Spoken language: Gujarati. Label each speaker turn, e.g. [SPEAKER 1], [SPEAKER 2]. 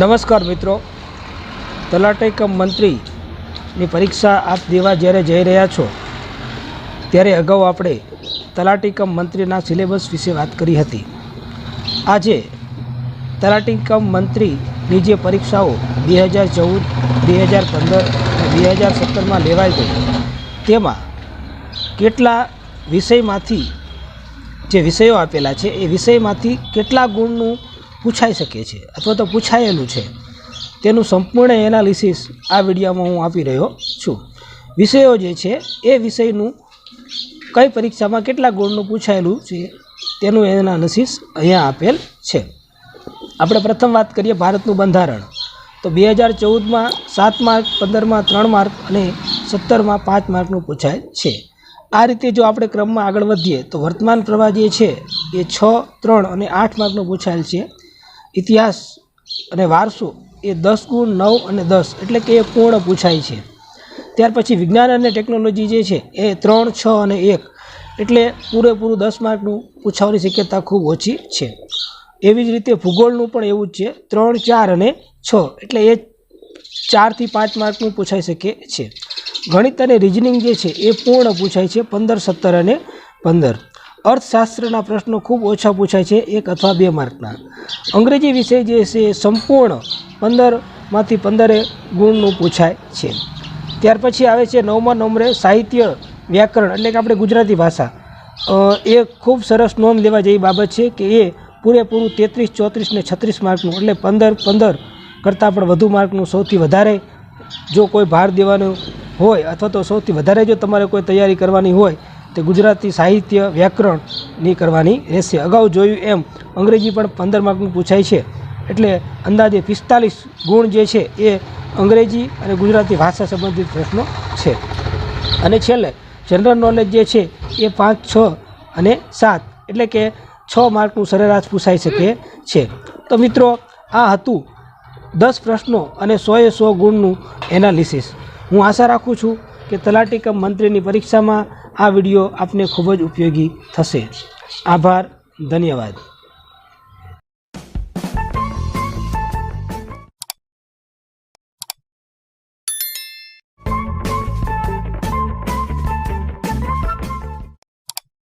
[SPEAKER 1] નમસ્કાર મિત્રો. તલાટી કમ મંત્રીની પરીક્ષા આપ દેવા જ્યારે જઈ રહ્યા છો, ત્યારે અગાઉ આપણે તલાટી કમ મંત્રીના સિલેબસ વિશે વાત કરી હતી. આજે તલાટી કમ મંત્રીની જે પરીક્ષાઓ બે હજાર ચૌદ, બે હજાર પંદર બે હજાર સત્તરમાં લેવાઈ ગઈ, તેમાં કેટલા વિષયમાંથી જે વિષયો આપેલા છે, એ વિષયમાંથી કેટલા ગુણનું પૂછાઈ શકે છે અથવા તો પૂછાયેલું છે. તેનું સંપૂર્ણ એનાલિસિસ આ વિડીયોમાં હું આપી રહ્યો છું. વિષયો જે છે, એ વિષયનું કઈ પરીક્ષામાં કેટલા ગુણનું પૂછાયેલું છે, તેનું એનાલિસિસ અહીંયા આપેલ છે. આપણે પ્રથમ વાત કરીએ ભારતનું બંધારણ. તો બે હજાર ચૌદમાં સાત માર્ક, પંદરમાં ત્રણ માર્ક અને સત્તરમાં પાંચ માર્કનું પૂછાય છે. આ રીતે જો આપણે ક્રમમાં આગળ વધીએ તો વર્તમાન પ્રવાહ જે છે, એ છ, ત્રણ અને આઠ માર્કનું પૂછાયેલ છે. ઇતિહાસ અને વારસો એ દસ ગુણ નવ અને દસ એટલે કે એ પૂર્ણ પૂછાય છે. ત્યાર પછી વિજ્ઞાન અને ટેકનોલોજી જે છે એ ત્રણ, છ અને એક એટલે પૂરેપૂરું દસ માર્કનું પૂછાવાની શક્યતા ખૂબ ઓછી છે. એવી જ રીતે ભૂગોળનું પણ એવું જ છે, ત્રણ, ચાર અને છ એટલે એ ચારથી પાંચ માર્કનું પૂછાઈ શકે છે. ગણિત અને રિઝનિંગ જે છે એ પૂર્ણ પૂછાય છે, પંદર, સત્તર અને પંદર. અર્થશાસ્ત્રના પ્રશ્નો ખૂબ ઓછા પૂછાય છે એક અથવા બે માર્કના. અંગ્રેજી વિષય જે છે એ સંપૂર્ણ પંદરમાંથી પંદરે ગુણનું પૂછાય છે. ત્યાર પછી આવે છે નવમા નંબરે સાહિત્ય વ્યાકરણ એટલે કે આપણે ગુજરાતી ભાષા. એ ખૂબ સરસ નોંધ લેવા જેવી બાબત છે કે એ પૂરેપૂરું તેત્રીસ, ચોત્રીસ ને છત્રીસ માર્કનું એટલે પંદર પંદર કરતાં પણ વધુ માર્કનું સૌથી વધારે જો કોઈ ભાર દેવાનું હોય અથવા તો સૌથી વધારે જો તમારે કોઈ તૈયારી કરવાની હોય તે ગુજરાતી સાહિત્ય વ્યાકરણની કરવાની રહેશે. અગાઉ જોયું એમ અંગ્રેજી પણ પંદર માર્કનું પૂછાય છે. એટલે અંદાજે પિસ્તાલીસ ગુણ જે છે એ અંગ્રેજી અને ગુજરાતી ભાષા સંબંધિત પ્રશ્નો છે. અને છેલ્લે જનરલ નોલેજ જે છે એ પાંચ, છ અને સાત એટલે કે છ માર્કનું સરેરાશ પૂછાઈ શકે છે. તો મિત્રો, આ હતું દસ પ્રશ્નો અને સોએ સો ગુણનું એનાલિસિસ. હું આશા રાખું છું કે તલાટી કમ મંત્રીની પરીક્ષામાં આ વીડિયો આપને ખૂબ જ ઉપયોગી થશે. આભાર ધન્યવાદ.